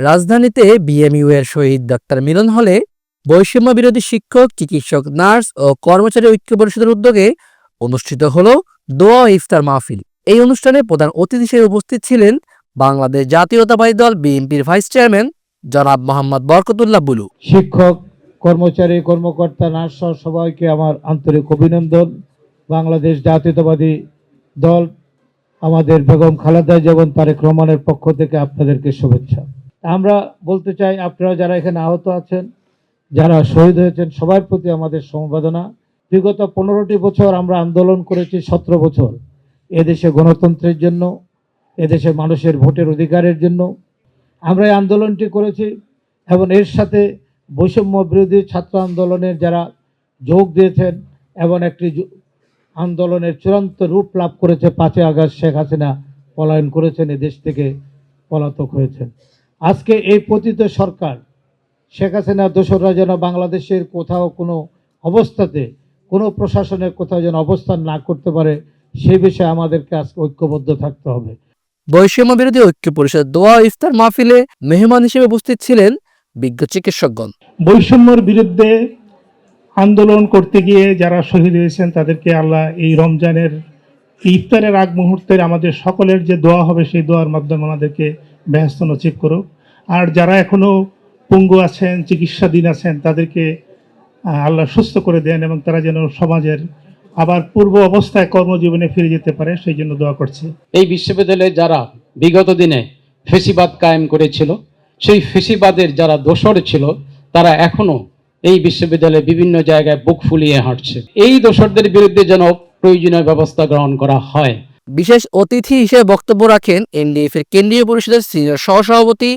রাজধানীতে বিএমইউ এর শহীদ ডাক্তার মিলন হলে বৈষম্য বিরোধী শিক্ষক, চিকিৎসক, নার্স ও কর্মচারী ঐক্য পরিষদের উদ্যোগে অনুষ্ঠিত হল দোয়া ইফতার মাহফিল। এই অনুষ্ঠানে প্রধান অতিথি হিসেবে উপস্থিত ছিলেন বাংলাদেশ জাতীয়তাবাদী দল বিএনপির ভাইস চেয়ারম্যান জনাব মোহাম্মদ বরকতুল্লাহ বুলু। শিক্ষক, কর্মচারী, কর্মকর্তা, নার্স সবাইকে আমার আন্তরিক অভিনন্দন। বাংলাদেশ জাতীয়তাবাদী দল, আমাদের বেগম খালেদা যেমন তারেক রহমানের পক্ষ থেকে আপনাদেরকে শুভেচ্ছা। আমরা বলতে চাই আপনারা যারা এখানে আহত আছেন, যারা শহীদ হয়েছেন, সবার প্রতি আমাদের সমবেদনা। বিগত পনেরোটি বছর আমরা আন্দোলন করেছি সতেরো বছর। এদেশে গণতন্ত্রের জন্য, এদেশে মানুষের ভোটের অধিকারের জন্য। আমরা এই আন্দোলনটি করেছি এবং এর সাথে বৈষম্য বিরোধী ছাত্র আন্দোলনের যারা যোগ দিয়েছেন এবং একটি আন্দোলনের চূড়ান্ত রূপ লাভ করেছে পাঁচই আগস্ট শেখ হাসিনা পলায়ন করেছেন, এদেশ থেকে পলাতক হয়েছেন। আজকে এই পতিত সরকার শেখ হাসিনা দোসররা যেন বাংলাদেশের কোথাও কোনো অবস্থাতে কোনো প্রশাসনের কোথাও যেন অবস্থান না করতে পারে সেই বিষয়ে আমাদেরকে আজকে ঐক্যবদ্ধ থাকতে হবে। বৈষম্য বিরোধী ঐক্য পরিষদ দোয়া ইফতার মাহফিলে মেহমান হিসেবে উপস্থিত ছিলেন বিজ্ঞ চিকিৎসকগণ। বৈষম্যর বিরুদ্ধে আন্দোলন করতে গিয়ে যারা শহীদ হয়েছেন তাদেরকে আল্লাহ এই রমজানের ইফতারের আগ মুহূর্তের আমাদের সকলের যে দোয়া হবে সেই দোয়ার মাধ্যমে আমাদেরকে ব্যস্ত নচিব করুক। আর যারা এখনও পঙ্গু আছেন, চিকিৎসাধীন আছেন, তাদেরকে আল্লাহ সুস্থ করে দেন এবং তারা যেন সমাজের আবার পূর্ব অবস্থায় কর্মজীবনে ফিরে যেতে পারে, সেই জন্য দোয়া করছি। এই বিশ্ববিদ্যালয়ে যারা বিগত দিনে ফেসিবাদ কায়েম করেছিল, সেই ফেসিবাদের যারা দোসর ছিল, তারা এখনও এই বিশ্ববিদ্যালয়ে বিভিন্ন জায়গায় বুক ফুলিয়ে হাঁটছে। এই দোসরদের বিরুদ্ধে যেন প্রয়োজনীয় ব্যবস্থা গ্রহণ করা হয়। বিশেষ অতিথি হিসেবে বক্তব্য রাখেন এনডিএফের কেন্দ্রীয় পরিষদের সিনিয়র সহসভাপতি,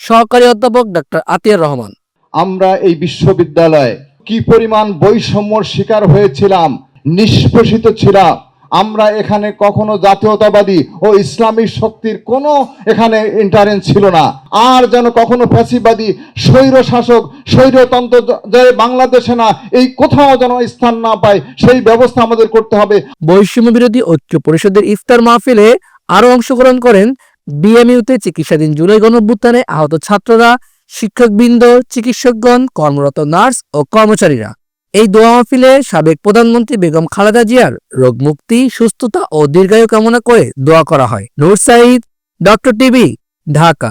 সহকারী অধ্যাপক ডক্টর আতিয়ার রহমান। আমরা এই বিশ্ববিদ্যালয়ে কি পরিমাণ বৈষম্যর শিকার হয়েছিলাম, নিষ্পেষিত ছিলাম আমরা এখানে কখনো জাতীয়তাবাদী ও ইসলামী শক্তির কোনো এখানে ইন্টারেন্স ছিল না। আর যেন কখনো ফ্যাসিবাদী স্বৈর শাসক স্বৈরতন্ত্র যে বাংলাদেশে না, এই কোথাও যেন স্থান না পায়, সেই ব্যবস্থা আমাদের করতে হবে। বৈষম্য বিরোধী ঐক্য পরিষদের ইফতার মাহফিলে আরও অংশগ্রহণ করেন বিএমইউতে চিকিৎসাধীন জুলাই গণঅভ্যুত্থানে আহত ছাত্ররা, শিক্ষকবৃন্দ, চিকিৎসকগণ, কর্মরত নার্স ও কর্মচারীরা। এই দোয়া মাহফিলে সাবেক প্রধানমন্ত্রী বেগম খালেদা জিয়ার রোগ মুক্তি, সুস্থতা ও দীর্ঘায়ু কামনা করে দোয়া করা হয়। Noor Sayeed doctor TV, Dhaka.